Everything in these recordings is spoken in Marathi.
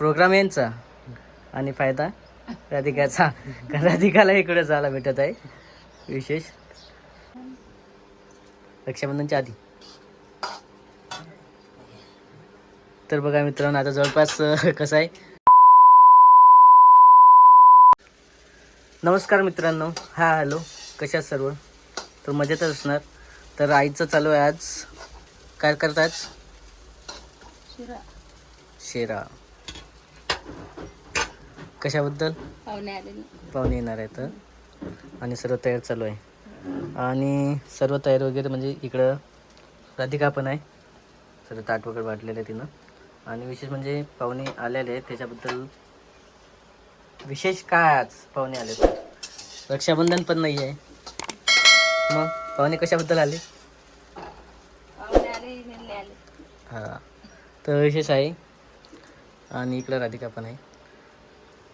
प्रोग्राम यांचा आणि फायदा राधिकाचा. कारण राधिकाला इकडे जायला भेटत आहे. विशेष. रक्षाबंधनच्या आधी. तर बघा मित्रांनो आता जवळपास कसं आहे? नमस्कार मित्रांनो. हा हॅलो. कशा सर्व? तर मजेतच असणार. तर आईचं चालू आहे आज. काय करत आज शिरा. शेरा. कशाबद्दल? पाहुणे आलेले पाहुणे येणार आहेत आणि सर्व तयार चालू आहे. आणि सर्व तयार वगैरे म्हणजे इकडं राधिका पण आहे. सर्व ताट वगैरे वाटलेलं आहे तिनं. आणि विशेष म्हणजे पाहुणे आलेले आहेत त्याच्याबद्दल विशेष काय आज पाहुणे आले तर रक्षाबंधन पण नाही आहे मग पाहुणे कशाबद्दल आले. हां. तर विशेष आहे. आणि इकडं राधिका पण आहे.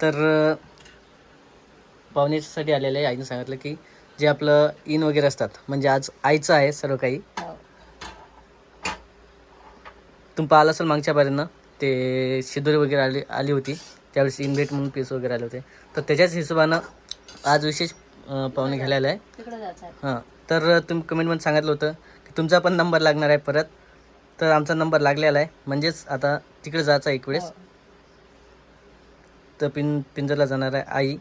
तर पाहुण्यासाठी आलेलं आहे. आईने सांगितलं की जे आपलं इन वगैरे असतात म्हणजे आज आईचं आहे सर्व काही. हो. तुम्ही पाहिलं असेल मागच्या बारीनं ते शिदोरी वगैरे आली आली होती. त्यावेळेस इनव्हेट म्हणून पीस वगैरे आले होते. तर त्याच्याच हिशोबानं आज विशेष पाहुणे घ्यायला आलं आहे हां. तर तुम्ही कमेंटमध्ये सांगितलं होतं की तुमचा पण नंबर लागणार आहे परत. तर आमचा नंबर लागलेला आहे. म्हणजेच आता तिकडे जायचं एक वेळेस. हो. तर पिन पिंजरला जाणार आहे आई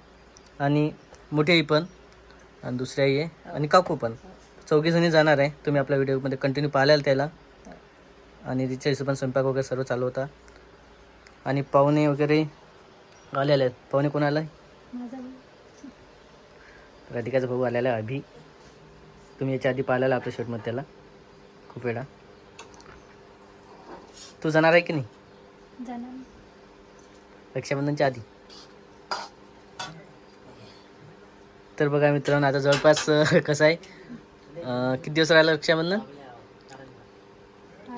आणि मोठी आई पण आणि दुसरी आई आहे आणि काकू पण. चौघीजणी जाणार आहे. तुम्ही आपल्या व्हिडिओमध्ये कंटिन्यू पाहाल त्याला. आणि तिच्या हिशोबाने स्वयंपाक वगैरे सर्व चालू होता. आणि पाहुणे वगैरे आलेले आहेत. पाहुणे कोण आला आहे राधिकाचा भाऊ आलेला आहे अभि. तुम्ही याच्या आधी पाहिलेला आपल्या शर्टमध्ये त्याला. खूप वेळा. तू जाणार आहे की नाही? जाणार. रक्षाबंधनच्या आधी. तर बघा मित्रांनो आता जवळपास कसं आहे? किती दिवस राहिलं रक्षाबंधन?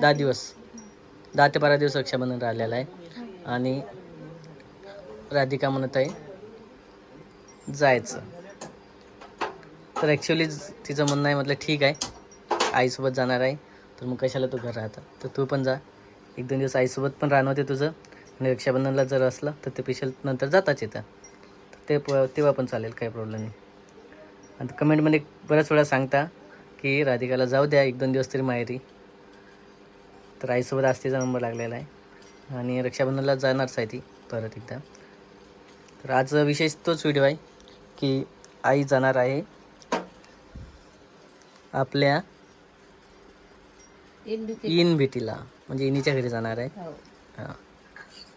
दहा दिवस. दहा ते बारा दिवस रक्षाबंधन राहिलेलं आहे. आणि राधिका म्हणत आहे जायचं. तर ॲक्च्युली तिचं म्हणणं आहे म्हटलं ठीक आहे. आईसोबत जाणार आहे. तर मग कशाला तू घर राहता तर तू पण जा. एक दोन दिवस आईसोबत पण राहणं होते तुझं. आणि रक्षाबंधनला जर असलं तर ते पेशल नंतर जाताच येतं. ते प तेव्हा पण चालेल काही प्रॉब्लेम नाही. आणि कमेंटमध्ये बऱ्याच वेळा सांगता की राधिकाला जाऊ द्या एक दोन दिवस तरी माहेरी. तर आईसोबत आस्तीचा नंबर लागलेला आहे. आणि रक्षाबंधनला जाणारच आहे ती परत एकदा. तर आज विशेष तोच व्हिडिओ आहे की आई जाणार आहे आपल्या इन भेटीला म्हणजे इनीच्या घरी जाणार आहे. हो. हां.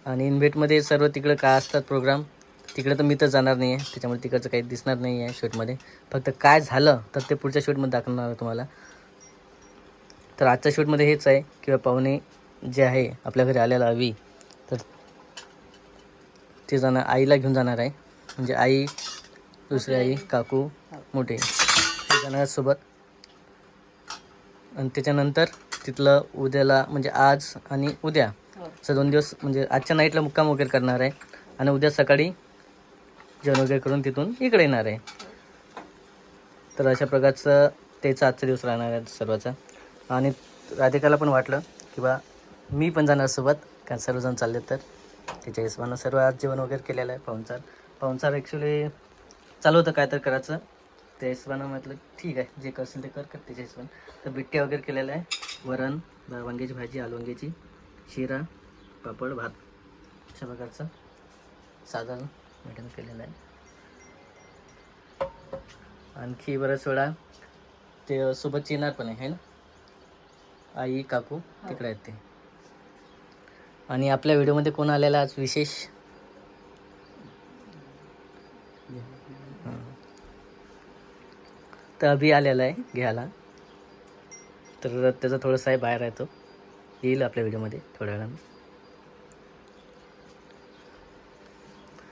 आणि इनव्हेटमध्ये सर्व तिकडं काय असतात प्रोग्राम तिकडं तर मी तर जाणार नाही आहे त्याच्यामुळे तिकडचं काही दिसणार नाही आहे शूटमध्ये फक्त काय झालं तर ते पुढच्या शूटमध्ये दाखवणार आहे तुम्हाला. तर आजच्या शूटमध्ये हेच आहे किंवा पाहुणे जे आहे आपल्या घरी आल्याला हवी तर ते जाणार आईला घेऊन जाणार आहे. म्हणजे आई दुसरी आई काकू मोठे ते जाणार सोबत. आणि त्याच्यानंतर तिथलं उद्याला म्हणजे आज आणि उद्या. असं दोन दिवस म्हणजे आजच्या नाईटला मुक्काम वगैरे करणार आहे आणि उद्या सकाळी जेवण वगैरे करून तिथून इकडे येणार आहे. तर अशा प्रकारचं त्याचा आजचा दिवस राहणार आहे सर्वाचा. आणि राधिकाला पण वाटलं की बा मी पण जाणार सोबत कारण सर्वजण चालले तर. त्याच्या हिशोबानं सर्व आज जेवण वगैरे केलेलं आहे पाहुणचार. पाहुणचार ॲक्च्युली चालू होतं काय तर करायचं. त्या हिशोबानं म्हटलं ठीक आहे जे करशील ते कर त्याच्या हिशोबानं. तर बिट्ट्या वगैरे केलेलं आहे वरण वांग्याची भाजी आलू वांग्याची. शिरा पापड भात अशा प्रकारचं साधारण मेंटेन केलेलं आहे. आणखी बऱ्याच वेळा ते सोबत येणार पण आहे है ना? आई काकू तिकडे आहेत ते. आणि आपल्या व्हिडिओमध्ये कोण आलेला आज विशेष? हां. तर अभि आलेला आहे घ्यायला. तर त्याचा थोडासा आहे बाहेर आहे तो. येईल आपल्या व्हिडिओमध्ये थोड्या वेळानं.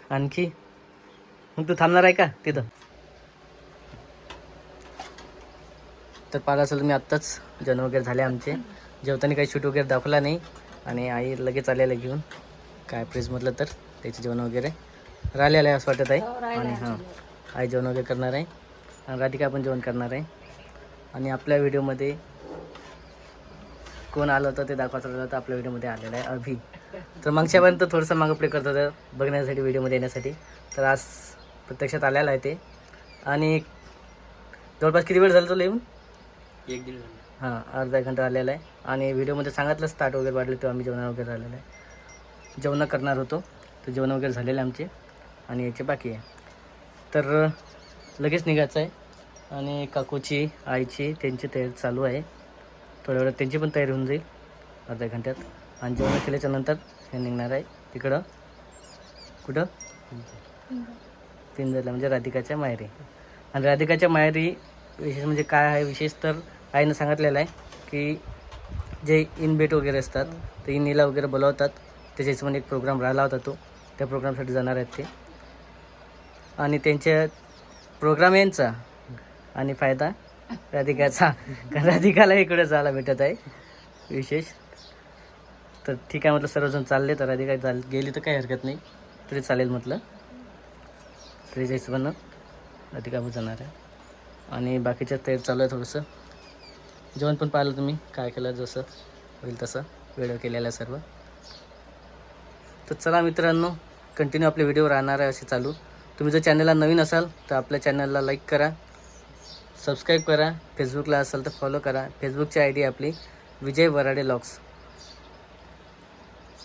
आणखी? मग तू थांबणार आहे का तिथं? तर पाहिलं असेल तुम्ही आत्ताच जेवण वगैरे झाले आमचे. जेवताना काही शूट वगैरे दाखवला नाही. आणि आई लगेच आलेलं घेऊन. काय फ्रीजमधलं तर त्याचे जेवण वगैरे. राहिलेलं आहे असं वाटत आहे. हो, आणि हां. आई जेवण वगैरे करणार आहे. आणि राधिका पण जेवण करणार आहे. आणि आपल्या व्हिडिओमध्ये कोण आलं होतं ते दाखवायचं तर आपल्या व्हिडिओमध्ये आलेलं आहे अभि. तर मागच्यापर्यंत थोडंसं मागं पुढे करत होतं बघण्यासाठी व्हिडिओमध्ये येण्यासाठी. तर आज प्रत्यक्षात आलेला आहे ते. आणि जवळपास किती वेळ झाला तो येऊन एक दीड हां अर्धा एक घंटा आलेला आहे. आणि व्हिडिओमध्ये सांगितलं स्टार्ट वगैरे वाढले तेव्हा आम्ही जेवण वगैरे आलेलं आहे. जेवण करणार होतो. तर जेवण वगैरे झालेले आमचे. आणि याचे बाकी आहे. तर लगेच निघायचं आहे. आणि काकूची आईची त्यांची तयारी चालू आहे. थोड्या वेळात त्यांची पण तयारी होऊन जाईल अर्ध्या घंट्यात. आणि जेवण केल्याच्यानंतर हे निघणार आहे तिकडं. कुठं? पिंजरला म्हणजे राधिकाच्या माहेरी. आणि राधिकाच्या माहेरी विशेष म्हणजे काय आहे? विशेष तर आईनं सांगितलेलं आहे की जे इनबेट वगैरे असतात ते इनीला वगैरे बोलावतात. त्याच्या हिशोबाने एक प्रोग्राम राहिला होता तो. त्या प्रोग्रामसाठी जाणार आहेत ते. आणि त्यांच्या प्रोग्राम यांचा आणि फायदा राधिकाचा राधिकाला इकडे जायला भेटत आहे विशेष. तर ठीक आहे म्हटलं सर्वजण चालले तर राधिका चाल गेली तर काही हरकत नाही. तरी चालेल म्हटलं. तरी जायचं पण राधिका पण जाणार आहे. आणि बाकीच्या तयार चालू आहे थोडंसं. जेवण पण पाहिलं तुम्ही काय केलं जसं होईल तसं. वेळ केलेला सर्व. तर चला मित्रांनो कंटिन्यू आपले व्हिडिओ राहणार आहे असे चालू. तुम्ही जर चॅनलला नवीन असाल तर आपल्या चॅनलला लाईक करा. सबस्क्राईब करा. फेसबुकला असाल तर फॉलो करा. फेसबुकची आय डी आपली विजय वराडे लॉक्स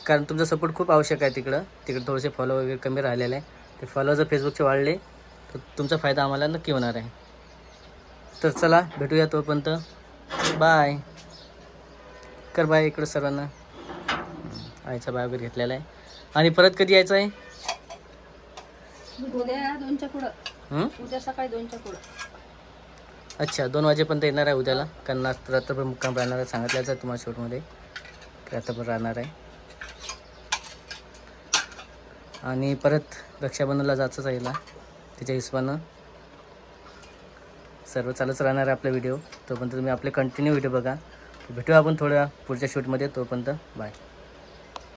कारण तुमचा सपोर्ट खूप आवश्यक आहे तिकडं. तिकडं थोडेसे फॉलो वगैरे कमी राहिलेले आहे. ते फॉलो जर फेसबुकचे वाढले तर तुमचा फायदा आम्हाला नक्की होणार आहे. तर चला भेटूया तोपर्यंत. बाय कर बाय इकडं सर्वांना. आईचा बाय वगैरे घेतलेला आहे. आणि परत कधी यायचं आहे? उद्या दोनच्या पुढं? उद्या सकाळी दोनच्या पुढं. अच्छा दोन वाजेपर्यंत येणार आहे उद्याला? कारण आज रात्रभर मुक्काम राहणार आहे सांगितल्याचं आहे तुम्हाला शूटमध्ये. रात्रभर राहणार आहे. आणि परत रक्षाबंधनला जायचंच आहे ना त्याच्या हिशोबानं सर्व चालूच राहणार आहे आपला व्हिडिओ. तोपर्यंत तुम्ही आपले कंटिन्यू व्हिडिओ बघा. भेटूया आपण थोड्या पुढच्या शूटमध्ये. तोपर्यंत बाय